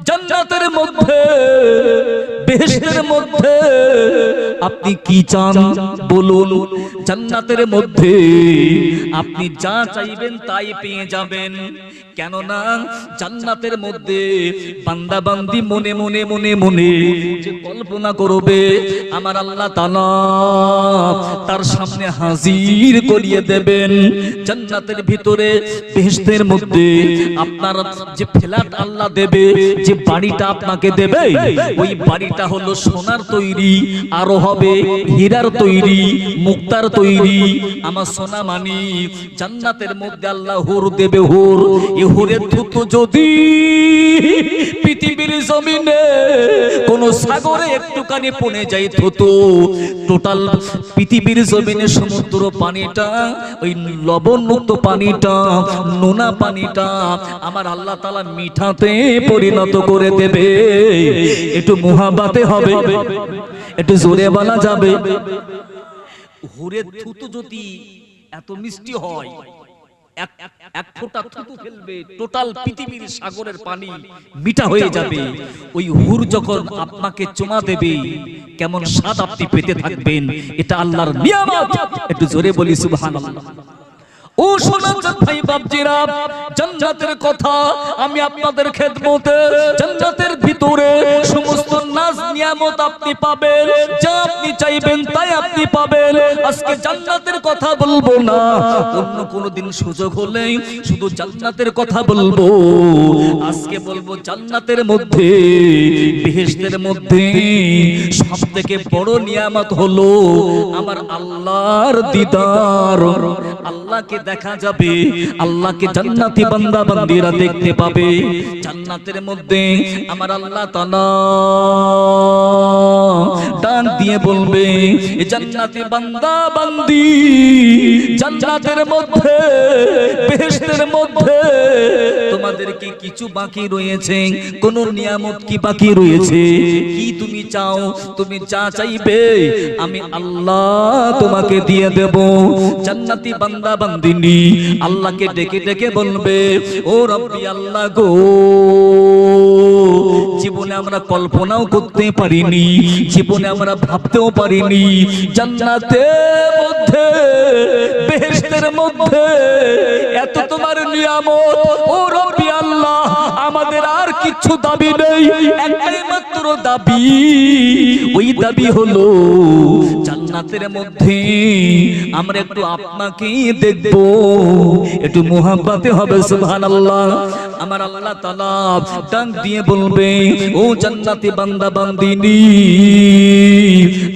জান্নাতের মধ্যে বেহেশতের মধ্যে। আপনি কি চান? বলুন। জান্নাতের মধ্যে। আপনি যা চাইবেন তাই পেয়ে যাবেন। কেননা জান্নাতের মধ্যে বান্দা বান্দি মনে মনে মনে মনে যে কল্পনা করবে, আমার আল্লাহ তাআলা তার সামনে হাজির করিয়ে দেবেন। জান্নাতের ভিতরে বেহেশতের মধ্যে আপনার যে ফ্ল্যাট আল্লাহ দেবে, যে বাড়িটা আপনাকে দেবে, ওই বাড়িটা হলো সোনার তৈরি, আরও হবে হীরার তৈরি, মুক্তার তৈরি। আমার সোনা মানি, জান্নাতের মধ্যে আল্লাহ হুর দেবে হুর। এ হুরের থুতু যদি পৃথিবীর জমিনে কোন সাগরে একটুখানি পড়ে যায় থুতু। টোটাল পৃথিবীর জমিনে সমুদ্র পানিটা, ওই লবণমুক্ত পানিটা, নোনা পানিটা আমার আল্লাহ তালা মিঠাতে পরিণত করে দেবে। একটু মুহাবাতে হবে, একটু জোরে বলা যাবে। হুরের থুতু যদি এত মিষ্টি হয় এক এক ফোঁটা থুতু ফেলবে টোটাল পৃথিবীর সাগরের পানি মিঠা হয়ে যাবে। ওই হুর যখন আপনাকে চুমা দেবে কেমন স্বাদ আপনি পেতে থাকবেন এটা আল্লাহর নিয়ামত। একটু জোরে বলি সুবহানাল্লাহ। ও সোনাচাঁদ ভাই বাপজিরা, জান্নাতের কথা আমি আপনাদের খেদমতে, জান্নাতের ভিতরে সমস্ত নাজ নিয়ামত আপনি পাবেন, যা আপনি চাইবেন তাই আপনি পাবেন। আজকে জান্নাতের কথা বলব না, অন্য কোনো দিন সুযোগ হলে শুধু জান্নাতের কথা বলব। আজকে বলব জান্নাতের মধ্যে, বেহেশতের মধ্যে সব থেকে বড় নিয়ামত হলো আমার আল্লাহর দিদার। আল্লাহকে দেখা যাবে। আল্লাহকে জান্নাতি বান্দা বান্দিরা দেখতে পাবে। জান্নাতের মধ্যে আমার আল্লাহ তাআলা ডান দিয়ে বলবে, এ জান্নাতি বান্দা বান্দি, জান্নাতের মধ্যে, বেহেশতের মধ্যে তোমাদের কি কিছু বাকি রয়েছে? কোন নিয়ামত কি বাকি রয়েছে? কি তুমি চাও? তুমি যা চাইবে, আমি আল্লাহ তোমাকে দিয়ে দেব। জান্নাতি বান্দা বান্দিনী, আল্লাহকে ডেকে ডেকে বলবে, ও রব্বি আল্লাহ গো, জীবনে আমরা কল্পনাও করতে পারিনি, জীবনে আমরা ভাবতেও পারিনি, জান্নাতের মধ্যে বেহেশতের মধ্যে এত তোমার নিয়ামত, ও রব্বি আল্লাহ, আমাদের আর কিছু দাবি নেই। একটাই মাত্র দাবি, ওই দাবি হলো জান্নাতের মধ্যে। আমরা একটু আপনাকে দেখব। একটু মোহাব্বতে হবে, সুবহানাল্লাহ। আমার আল্লাহ তাআলা ডাক দিয়ে বলবে, ও জান্নাতি বান্দা, বান্দিনী,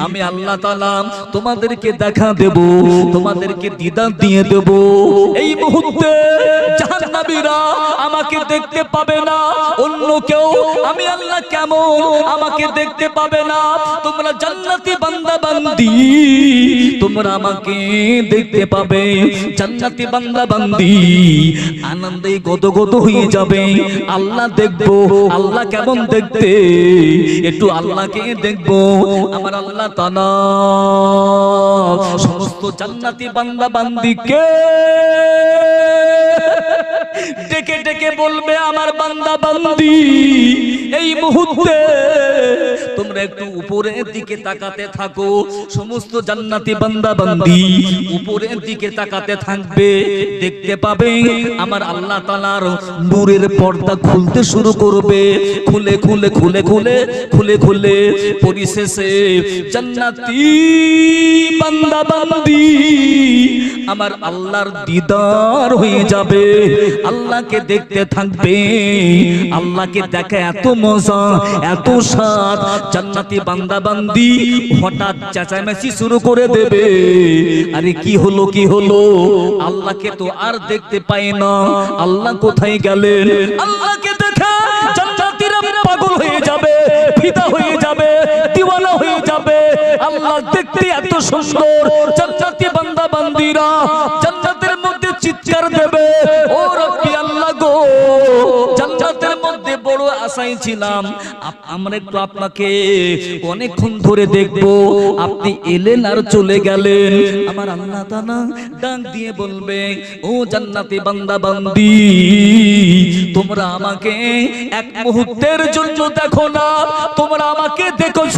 আমি আল্লাহ তাআলা তোমাদেরকে দেখা দেব, তোমাদেরকে দিদার দিয়ে দেব। এই মুহূর্তে জাহান্নামীরা আমাকে দেখতে পাবে না। অন্য কেউ, আমি আল্লাহ কেমন? আমাকে দেখতে পাবে না। তোমরা জান্নাতি বান্দা বান্দি তোমরা আমাকে দেখতে পাবে। জান্নাতি বান্দা বান্দি আনন্দে গদগদ হয়ে যাবে। আল্লাহ দেখব, আল্লাহ কেমন দেখতে? একটু আল্লাহকে দেখব। আমার আল্লাহ তাআলা সমস্ত জান্নাতি বান্দা বান্দিকে ডেকে ডেকে বলবে, আমার বান্দা বান্দি, এই মুহূর্তে তোমরা একটু উপরের দিকে তাকাতে থাকো। সমস্ত জান্নাতি বান্দা বান্দি, উপরের দিকে তাকাতে থাকবে। দেখতে পাবে আমার আল্লাহ তাআলার নূরের পর্দা খুলতে শুরু করবে। খুলে খুলে খুলে খুলে খুলে খুলে পরিশেষে জান্নাতি বান্দা বান্দি আমার আল্লাহর দিদার হয়ে যাবে। আল্লাহকে দেখতে থাকবে। আল্লাহকে দেখা এত মজা, এত স্বাদ। জান্নাতি বান্দা বান্দি হঠাৎ চেঁচামেচি শুরু করে দেবে। আরে কি হলো কি হলো? আল্লাহকে তো আর দেখতে পাই না। আল্লাহ কোথায় গেলেন? আল্লাহকে পাগল হয়ে যাবে, ফিদা হয়ে যাবে, দিওয়ানা হয়ে যাবে। আল্লাহ দেখতে এত সুন্দর। জান্নাতি বান্দা বান্দিরা জান্নাতের মধ্যে চিৎকার দেবে। ও রব্বি আল্লাহ গো, জান্নাতের মধ্যে বড় আশায় ছিলাম। আমরা একটু আপনাকে অনেকক্ষণ ধরে দেখব। আপনি এলেন আর চলে গেলেন। আমার আল্লাহ তাআলা ডাক দিয়ে বলবে, ও জান্নাতি বান্দা বান্দি। তোমরা আমাকে এক মুহূর্তের জন্য দেখো না। তোমরা আমাকে দেখছ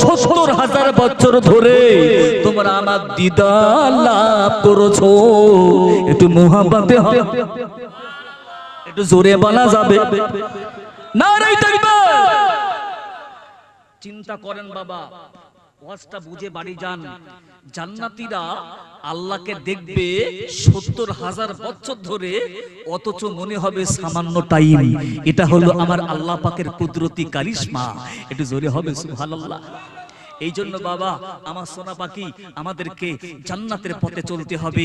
সত্তর হাজার বছর ধরে। তোমরা আমার দিদার লাভ করেছ। একটু মোহাম্মতে হবে। একটু জোরে বলা যাবে। না চিন্তা করেন বাবা। ওয়াজটা বুঝে বাড়ি যান। জান্নাতীরা আল্লাহকে দেখবে সত্তর হাজার বছর ধরে অথচ মনে হবে সামান্য টাইম। এটা হলো আমার আল্লাহ পাকের কুদরতি কারিশমা। একটু জোরে হবে সুবহানাল্লাহ। এই জন্য বাবা আমার সোনা পাখি আমাদেরকে জান্নাতের পথে চলতে হবে।